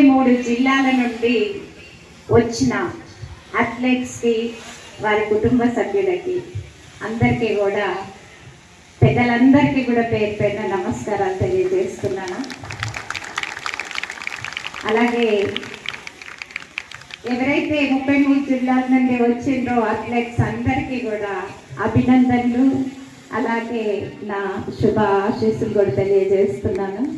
మూడు జిల్లాల నుండి వచ్చిన అథ్లెట్స్కి వారి కుటుంబ సభ్యులకి అందరికీ కూడా పెద్దలందరికీ కూడా పేరు పేరున నమస్కారాలు తెలియజేస్తున్నాను. అలాగే ఎవరైతే ముప్పై మూడు జిల్లాల నుండి వచ్చిండ్రో అథ్లెట్స్ అందరికీ కూడా అభినందనలు. అలాగే నా శుభ ఆశీస్సులు కూడా తెలియజేస్తున్నాను.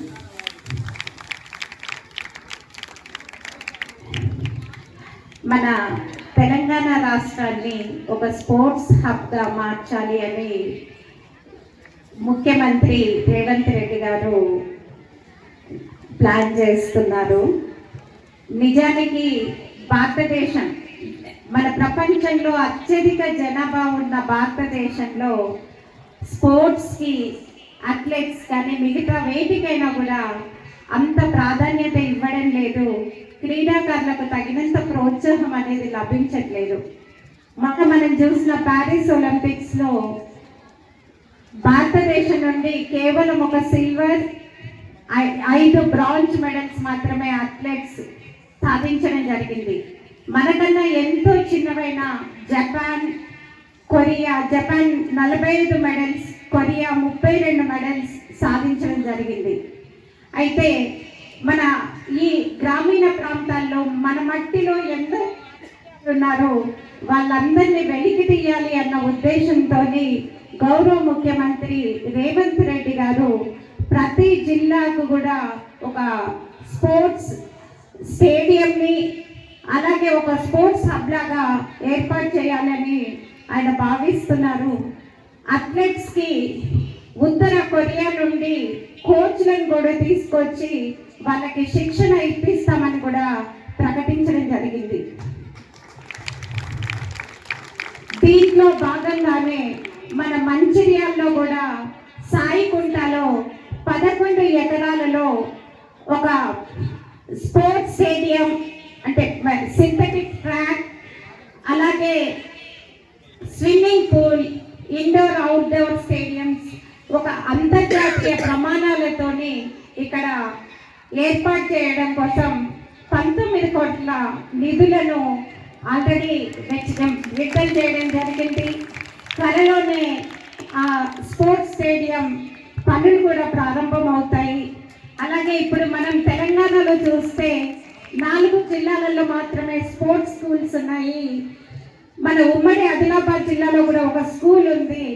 మన తెలంగాణ రాష్ట్రాన్ని ఒక స్పోర్ట్స్ హబ్గా మార్చాలి అని ముఖ్యమంత్రి రేవంత్ రెడ్డి గారు ప్లాన్ చేస్తున్నారు. నిజానికి భారతదేశం మన ప్రపంచంలో అత్యధిక జనాభా ఉన్న భారతదేశంలో స్పోర్ట్స్కి అథ్లెట్స్ కానీ మిగతా వేటికైనా కూడా అంత ప్రాధాన్యత క్రీడాకారులకు తగినంత ప్రోత్సాహం అనేది లభించట్లేదు. మొన్న మనం చూసిన ప్యారిస్ ఒలింపిక్స్లో భారతదేశం నుండి కేవలం ఒక సిల్వర్ ఐ- ఐదు బ్రాంజ్ మెడల్స్ మాత్రమే అథ్లెట్స్ సాధించడం జరిగింది. మనకన్నా ఎంతో చిన్నవైన జపాన్ కొరియా జపాన్ నలభై ఐదు మెడల్స్ కొరియా ముప్పై రెండు మెడల్స్ సాధించడం జరిగింది. అయితే మన ఈ గ్రామీణ ప్రాంతాల్లో మన మట్టిలో ఎంతో ఉన్నారో వాళ్ళందరినీ వెలికి తీయాలి అన్న ఉద్దేశంతో గౌరవ ముఖ్యమంత్రి రేవంత్ రెడ్డి గారు ప్రతి జిల్లాకు కూడా ఒక స్పోర్ట్స్ స్టేడియంని అలాగే ఒక స్పోర్ట్స్ హబ్ లాగా ఏర్పాటు చేయాలని ఆయన భావిస్తున్నారు. అథ్లెట్స్కి ఉత్తర కొరియా నుండి కో కోచ్లను కూడా తీసుకొచ్చి వాళ్ళకి శిక్షణ ఇప్పిస్తామని కూడా ప్రకటించడం జరిగింది. దీంట్లో భాగంగానే మన మంచిర్యాలలో కూడా సాయికుంటలో పదకొండు ఎకరాలలో ఒక స్పోర్ట్స్ స్టేడియం అంటే సింథటిక్ ట్రాక్ అలాగే swimming pool indoor outdoor stadiums ఒక అంతర్జాతీయ ప్రమాణ ఏర్పాటు చేయడం కోసం పంతొమ్మిది కోట్ల నిధులను ఆల్రెడీ వెచ్చడం విడుదల చేయడం జరిగింది. త్వరలోనే ఆ స్పోర్ట్స్ స్టేడియం పనులు కూడా ప్రారంభమవుతాయి. అలాగే ఇప్పుడు మనం తెలంగాణలో చూస్తే నాలుగు జిల్లాలలో మాత్రమే స్పోర్ట్స్ స్కూల్స్ ఉన్నాయి. మన ఉమ్మడి ఆదిలాబాద్ జిల్లాలో కూడా ఒక స్కూల్ ఉంది.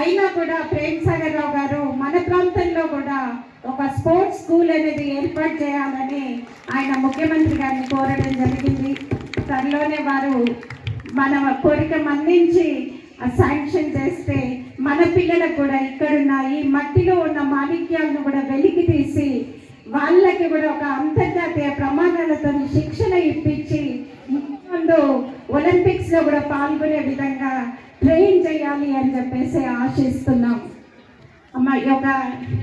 అయినా కూడా ప్రేమ్ సాగర్ రావు గారు మన ప్రాంతంలో కూడా స్పోర్ట్స్ స్కూల్ అనేది ఏర్పాటు చేయాలని ఆయన ముఖ్యమంత్రి గారిని కోరడం జరిగింది. త్వరలోనే వారు మన కోరిక మన్నించి శాంక్షన్ చేస్తే మన పిల్లలకు కూడా ఇక్కడున్న ఈ మట్టిలో ఉన్న మాణిక్యాలను కూడా వెలికి తీసి వాళ్ళకి కూడా ఒక అంతర్జాతీయ ప్రమాణాలతో శిక్షణ ఇప్పించి ముందు ఒలింపిక్స్లో కూడా పాల్గొనే విధంగా ట్రైన్ చేయాలి అని చెప్పేసి ఆశిస్తున్నాం. అమ్మ ఈ యొక్క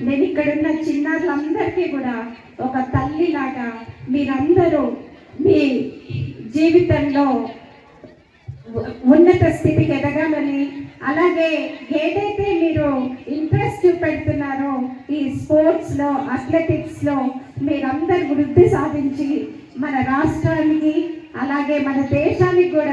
నేను ఇక్కడున్న చిన్నారులందరికీ కూడా ఒక తల్లిలాగా మీరందరూ మీ జీవితంలో ఉన్నత స్థితికి ఎదగాలని అలాగే ఏదైతే మీరు ఇంట్రెస్ట్ చూపెడుతున్నారో ఈ స్పోర్ట్స్లో అథ్లెటిక్స్లో మీరందరూ వృద్ధి సాధించి మన రాష్ట్రానికి అలాగే మన దేశానికి కూడా